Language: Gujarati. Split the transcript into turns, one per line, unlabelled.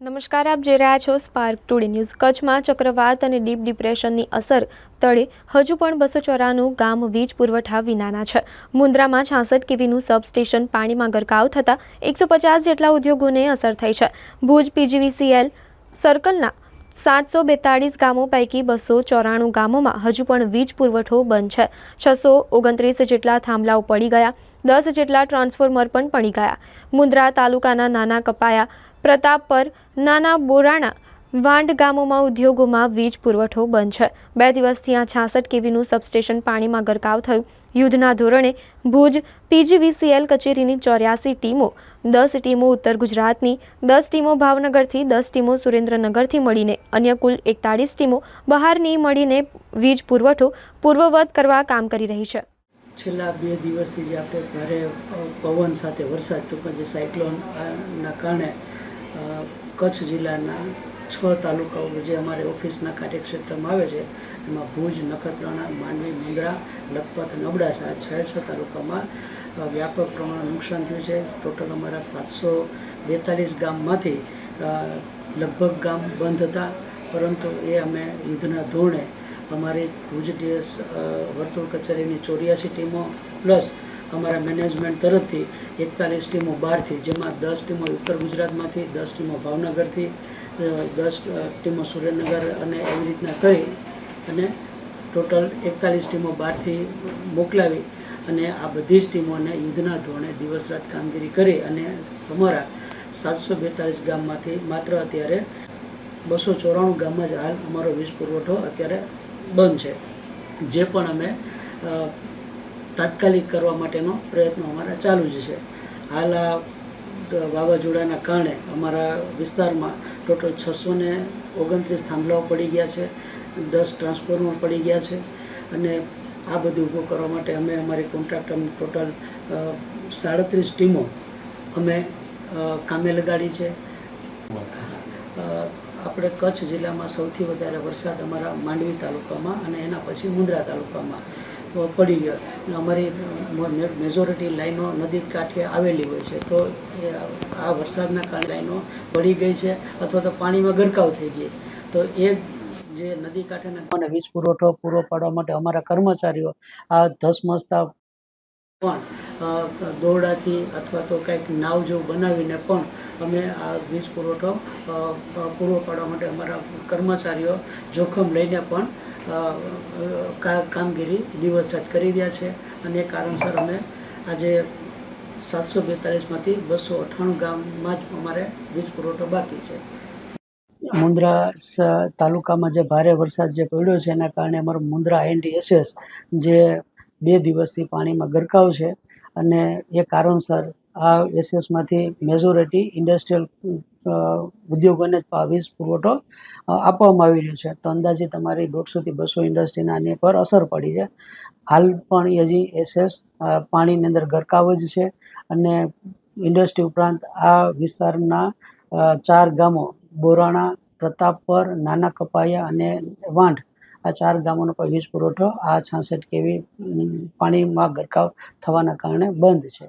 નમસ્કાર, આપ જોઈ રહ્યા છો સ્પાર્ક ટુડે ન્યૂઝ કચ્છમાં ચક્રવાત અને ડીપ ડિપ્રેશનની અસર તળે હજુ પણ બસો ચોરાનું ગામ વીજ પુરવઠા વિનાના છે. મુન્દ્રામાં છાસઠ કેવીનું સબસ્ટેશન પાણીમાં ગરકાવ થતાં એકસો પચાસ જેટલા ઉદ્યોગોને અસર થઈ છે. ભુજ પીજીવીસીએલ સર્કલના સાતસો બેતાળીસ ગામો પૈકી બસો ચોરાણું ગામોમાં હજુ પણ વીજ પુરવઠો બંધ છે. છસો ઓગણત્રીસ જેટલા થાંભલાઓ પડી ગયા, દસ જેટલા ટ્રાન્સફોર્મર પણ પડી ગયા. મુન્દ્રા તાલુકાના નાના કપાયા, પ્રતાપપર, નાના બોરાણા વાંડ ગામોમાં ઉદ્યોગોમાં વીજ પુરવઠો બંધ છે. બે દિવસથી આ છાસઠ કેવીનું સબસ્ટેશન પાણીમાં ગરકાવ થયું. યુદ્ધના ધોરણે ભુજ પીજીવીસીએલ કચેરીની ચોર્યાસી ટીમો, દસ ટીમો ઉત્તર ગુજરાતની, દસ ટીમો ભાવનગરથી, દસ ટીમો સુરેન્દ્રનગરથી મળીને, અન્ય કુલ એકતાળીસ ટીમો બહારની મળીને વીજ પુરવઠો પૂર્વવત કરવા કામ કરી રહી છે.
છેલ્લા બે દિવસથી જે આપણે ભારે પવન સાથે વરસાદ ટૂંકમાં જે સાયક્લોનના કારણે કચ્છ જિલ્લાના છ તાલુકાઓ જે અમારે ઓફિસના કાર્યક્ષેત્રમાં આવે છે, એમાં ભુજ, નખત્રાણા, માંડવી, મુંદ્રા, લખપત અને અબડાસા આ છ છ તાલુકામાં વ્યાપક પ્રમાણમાં નુકસાન થયું છે. ટોટલ અમારા સાતસો બેતાલીસ ગામમાંથી લગભગ ગામ બંધ હતા, પરંતુ એ અમે યુદ્ધના ધોરણે અમારી ભુજ વર્તુળ કચેરીની ચોર્યાસી ટીમો, પ્લસ અમારા મેનેજમેન્ટ તરફથી એકતાલીસ ટીમો બહારથી, જેમાં દસ ટીમો ઉત્તર ગુજરાતમાંથી, દસ ટીમો ભાવનગરથી દસ ટીમો સુરેન્દ્રનગર અને એવી રીતના કરી અને ટોટલ એકતાલીસ ટીમો બહારથી મોકલાવી અને આ બધી જ ટીમોને યુદ્ધના ધોરણે દિવસ રાત કામગીરી કરી અને અમારા સાતસો બેતાલીસ ગામમાંથી માત્ર અત્યારે બસો ચોરાણું ગામમાં જ હાલ અમારો વીજ પુરવઠો અત્યારે બંધ છે. જે પણ અમે તાત્કાલિક કરવા માટેનો પ્રયત્ન અમારા ચાલુ જ છે. હાલ આ વાવાઝોડાના કારણે અમારા વિસ્તારમાં ટોટલ છસો ને ઓગણત્રીસ થાંભલાઓ પડી ગયા છે, દસ ટ્રાન્સફોર્મર પડી ગયા છે અને આ બધું ઊભું કરવા માટે અમે અમારી કોન્ટ્રાક્ટરની ટોટલ સાડત્રીસ ટીમો અમે કામે લગાડી છે. આપણે કચ્છ જિલ્લામાં સૌથી વધારે વરસાદ અમારા માંડવી તાલુકામાં અને એના પછી મુંદ્રા તાલુકામાં પડી ગયો. એટલે અમારી મેજોરિટી લાઈનો નદી કાંઠે આવેલી હોય છે. તો આ વરસાદના કારણે લાઈનો પડી ગઈ છે અથવા તો પાણીમાં ગરકાવ થઈ ગઈ તો એ જે નદી કાંઠેના અને વીજ પુરવઠો પૂરો પાડવા માટે અમારા કર્મચારીઓ આ ધસમસતા પણ દોરડાથી અથવા તો કંઈક નાવ જેવું બનાવીને પણ અમે આ વીજ પુરવઠો પૂરો પાડવા માટે અમારા કર્મચારીઓ જોખમ લઈને પણ કામગીરી દિવસ રાત કરી રહ્યા છે અને એ કારણસર અમે આજે સાતસો બેતાલીસમાંથી બસો અઠ્ઠાણું ગામમાં જ અમારે વીજ પુરવઠો બાકી છે. મુન્દ્રા તાલુકામાં જે ભારે વરસાદ જે પડ્યો છે એના કારણે અમારું મુન્દ્રા એનડીએસએસ જે બે દિવસથી પાણીમાં ગરકાવ છે અને એ કારણસર આ એસએસમાંથી મેજોરિટી ઇન્ડસ્ટ્રીયલ ઉદ્યોગોને વીજ પુરવઠો આપવામાં આવી રહ્યો છે. તો અંદાજે તમારી દોઢસોથી બસો ઇન્ડસ્ટ્રીના આની પર અસર પડી છે. હાલ પણ હજી એસએસ પાણીની અંદર ગરકાવ જ છે અને ઇન્ડસ્ટ્રી ઉપરાંત આ વિસ્તારના ચાર ગામો, બોરાણા, પ્રતાપપર, નાના કપાયા અને વાંઢ, આ ચાર ગામોનો પણ વીજ પુરવઠો આ છાસઠ કેવી પાણીમાં ગરકાવ થવાના કારણે બંધ છે.